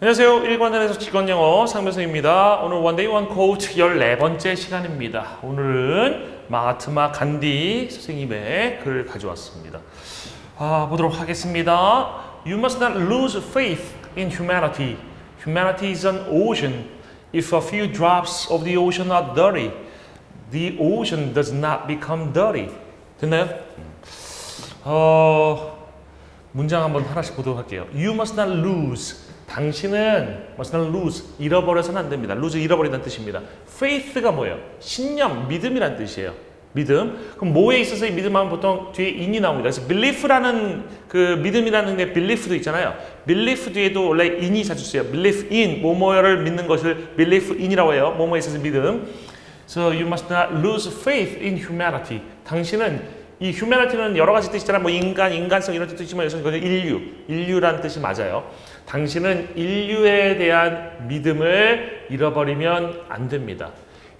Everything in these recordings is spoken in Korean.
안녕하세요. 일관단에서 직관영어 상면서입니다. 오늘 원데이 원 코트 14번째 시간입니다. 오늘은 마하트마 간디 선생님의 글을 가져왔습니다. 아, 보도록 하겠습니다. You must not lose faith in humanity. Humanity is an ocean. If a few drops of the ocean are dirty, the ocean does not become dirty. 됐나요? 어, 문장 한번 하나씩 보도록 할게요. You must not lose. 당신은 must not lose. 잃어버려서는 안 됩니다. lose 잃어버린다는 뜻입니다. faith가 뭐예요? 신념, 믿음이란 뜻이에요. 믿음. 그럼 뭐에 있어서 이 믿음 하면 보통 뒤에 in이 나옵니다. 그래서 belief라는 그 믿음이라는 게 belief도 있잖아요. belief 뒤에도 원래 in이 자주 쓰여요. belief in 뭐뭐를 믿는 것을 belief in이라고 해요. 뭐뭐에 있어서 믿음. So you must not lose faith in humanity. 당신은 이 humanity는 여러 가지 뜻이잖아요. 뭐 인간, 인간성 이런 뜻도 있지만 여기서 그냥 인류, 인류라는 뜻이 맞아요. 당신은 인류에 대한 믿음을 잃어버리면 안 됩니다.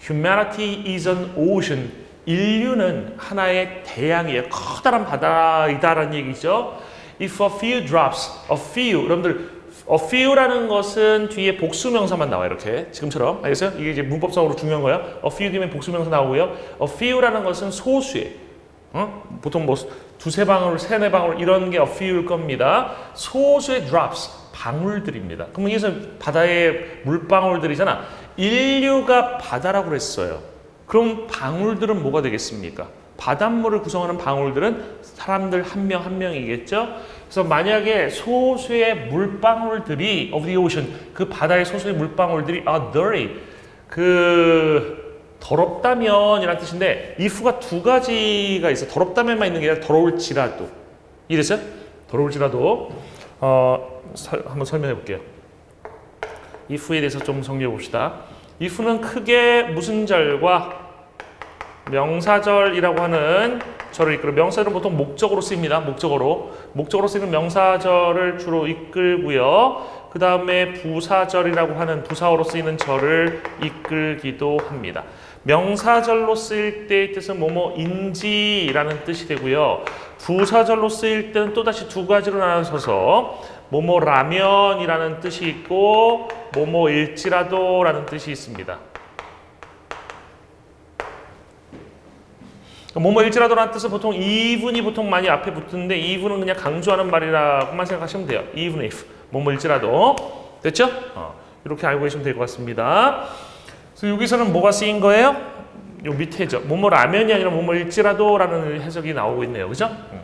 Humanity is an ocean. 인류는 하나의 대양이에요. 커다란 바다이다라는 얘기죠. If a few drops, a few, 여러분들 a few라는 것은 뒤에 복수명사만 나와요. 이렇게 지금처럼 알겠어요? 이게 이제 문법적으로 중요한 거예요. a few 뒤면 복수명사 나오고요. a few라는 것은 소수의 어? 보통 뭐 두세 방울, 세네 방울 이런 게 a few일 겁니다. 소수의 drops, 방울들입니다. 그럼 이게 바다의 물방울들이잖아. 인류가 바다라고 그랬어요. 그럼 방울들은 뭐가 되겠습니까? 바닷물을 구성하는 방울들은 사람들 한 명 한 명이겠죠. 그래서 만약에 소수의 물방울들이 of the ocean 그 바다의 소수의 물방울들이 are dirty 그 더럽다면이라는 뜻인데 if가 두 가지가 있어. 더럽다면만 있는 게 아니라 더러울지라도 이랬어요? 더러울지라도 어 설- 한번 설명해 볼게요. if에 대해서 좀 정리해 봅시다. if는 크게 무슨 절과 명사절이라고 하는 절을 이끌어 명사절은 보통 목적으로 쓰입니다. 목적어로 목적으로 쓰이는 명사절을 주로 이끌고요. 그 다음에 부사절이라고 하는 부사어로 쓰이는 절을 이끌기도 합니다. 명사절로 쓰일 때의 뜻은 뭐뭐인지라는 뜻이 되고요. 부사절로 쓰일 때는 또다시 두 가지로 나눠서서 뭐뭐라면이라는 뜻이 있고 뭐뭐일지라도라는 뜻이 있습니다. 뭐뭐일지라도라는 뜻은 보통 even이 보통 많이 앞에 붙는데 even은 그냥 강조하는 말이라고만 생각하시면 돼요. even if 뭐뭐일지라도 됐죠? 어, 이렇게 알고 계시면 될 것 같습니다. 그래서 여기서는 뭐가 쓰인 거예요? 요 밑에죠. 뭐뭐 라면이 아니라 뭐뭐일지라도라는 해석이 나오고 있네요. 그죠? 음.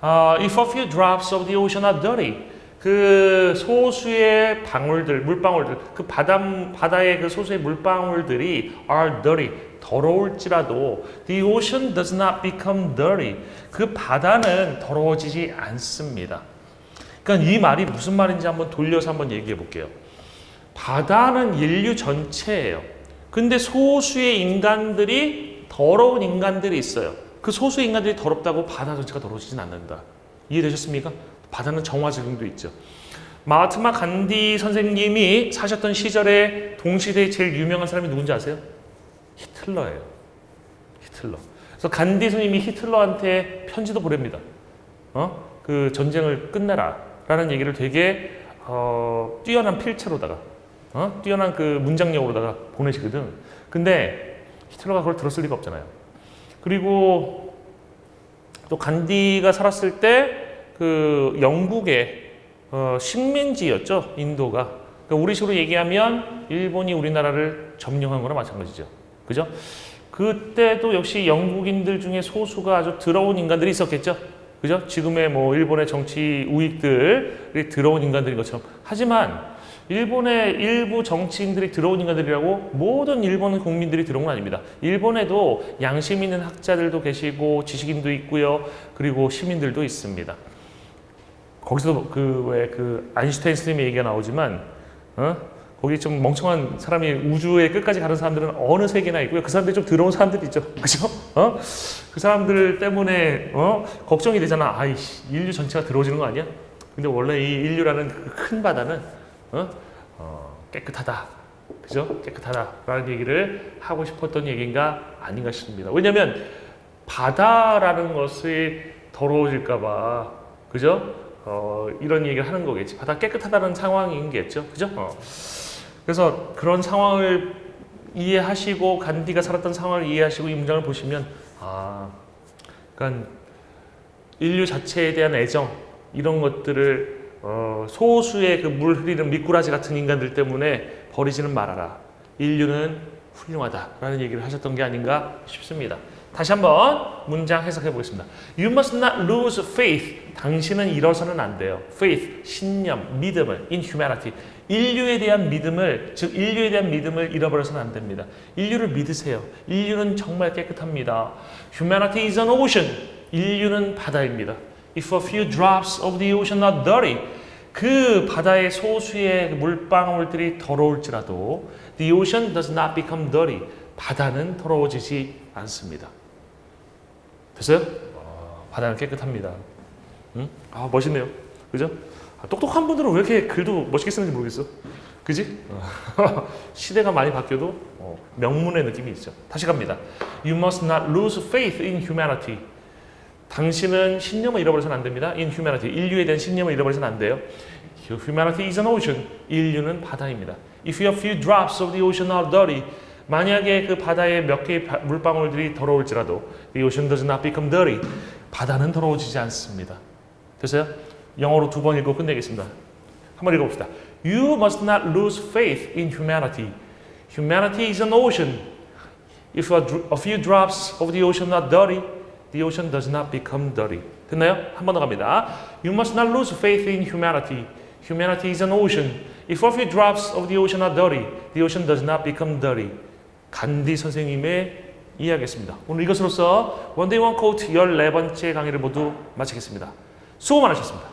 아, if a few drops of the ocean are dirty. 그 소수의 방울들, 물방울들, 그 바다, 바다의 그 소수의 물방울들이 are dirty, 더러울지라도 the ocean does not become dirty. 그 바다는 더러워지지 않습니다. 그러니까 이 말이 무슨 말인지 한번 돌려서 한번 얘기해 볼게요. 바다는 인류 전체예요. 근데 소수의 인간들이 더러운 인간들이 있어요. 그 소수의 인간들이 더럽다고 바다 전체가 더러워지진 않는다. 이해되셨습니까? 바다는 정화 적용도 있죠. 마하트마 간디 선생님이 사셨던 시절에 동시대에 제일 유명한 사람이 누군지 아세요? 히틀러예요. 히틀러. 그래서 간디 선생님이 히틀러한테 편지도 보냅니다. 어? 그 전쟁을 끝내라. 라는 얘기를 되게 어, 뛰어난 필체로다가 어? 뛰어난 그 문장력으로다가 보내시거든. 근데 히틀러가 그걸 들었을 리가 없잖아요. 그리고 또 간디가 살았을 때 그 영국의 어, 식민지였죠. 인도가. 그러니까 우리식으로 얘기하면 일본이 우리나라를 점령한 거나 마찬가지죠. 그죠? 그때도 역시 영국인들 중에 소수가 아주 더러운 인간들이 있었겠죠. 그죠? 지금의 뭐 일본의 정치 우익들이 더러운 인간들인 것처럼. 하지만 일본의 일부 정치인들이 들어온 인간들이라고 모든 일본 국민들이 들어온 건 아닙니다. 일본에도 양심 있는 학자들도 계시고 지식인도 있고요. 그리고 시민들도 있습니다. 거기서 그왜그 아인슈타인 선생님의 얘기가 나오지만 어? 거기 좀 멍청한 사람이 우주의 끝까지 가는 사람들은 어느 세계나 있고요. 그 사람들이 좀 들어온 사람들이 있죠. 그죠? 어? 그 사람들 때문에 어? 걱정이 되잖아. 아이씨, 인류 전체가 들어오지는 거 아니야? 근데 원래 이 인류라는 그 큰 바다는 어? 어, 깨끗하다. 그죠? 깨끗하다라는 얘기를 하고 싶었던 얘기인가 아닌가 싶습니다. 왜냐하면 바다라는 것이 더러워질까봐 그죠? 어, 이런 얘기를 하는 거겠지. 바다 깨끗하다는 상황인 게죠. 그죠? 어. 그래서 그런 상황을 이해하시고 간디가 살았던 상황을 이해하시고 이 문장을 보시면 아, 그러니까 인류 자체에 대한 애정 이런 것들을 어, 소수의 그 물 흐리는 미꾸라지 같은 인간들 때문에 버리지는 말아라. 인류는 훌륭하다라는 얘기를 하셨던 게 아닌가 싶습니다. 다시 한번 문장 해석해 보겠습니다. You must not lose faith. 당신은 잃어서는 안 돼요. Faith, 신념, 믿음을 in humanity. 인류에 대한 믿음을 즉 인류에 대한 믿음을 잃어버려서는 안 됩니다. 인류를 믿으세요. 인류는 정말 깨끗합니다. Humanity is an ocean. 인류는 바다입니다. If a few drops of the ocean are dirty, 그 바다의 소수의 물방울들이 더러울지라도 the ocean does not become dirty. 바다는 더러워지지 않습니다. 됐어요? 아, 바다는 깨끗합니다. 응? 아 멋있네요. 그죠? 아, 똑똑한 분들은 왜 이렇게 글도 멋있게 쓰는지 모르겠어. 그지? 어. 시대가 많이 바뀌어도 어, 명문의 느낌이 있죠. 다시 갑니다. You must not lose faith in humanity. 당신은 신념을 잃어버려서는 안 됩니다. In humanity. 인류에 대한 신념을 잃어버려서는 안 돼요. Humanity is an ocean. 인류는 바다입니다. If a few drops of the ocean are dirty, 만약에 그 바다에 몇 개의 바- 물방울들이 더러울지라도 the ocean does not become dirty. 바다는 더러워지지 않습니다. 됐어요? 영어로 두 번 읽고 끝내겠습니다. 한번 읽어봅시다. You must not lose faith in humanity. Humanity is an ocean. If a, a few drops of the ocean are dirty, the ocean does not become dirty. 됐나요? 한 번 더 갑니다. You must not lose faith in humanity. Humanity is an ocean. If a few drops of the ocean are dirty, the ocean does not become dirty. 간디 선생님의 이야기였습니다. 오늘 이것으로서 원데이 원 코트 14번째 강의를 모두 마치겠습니다. 수고 많으셨습니다.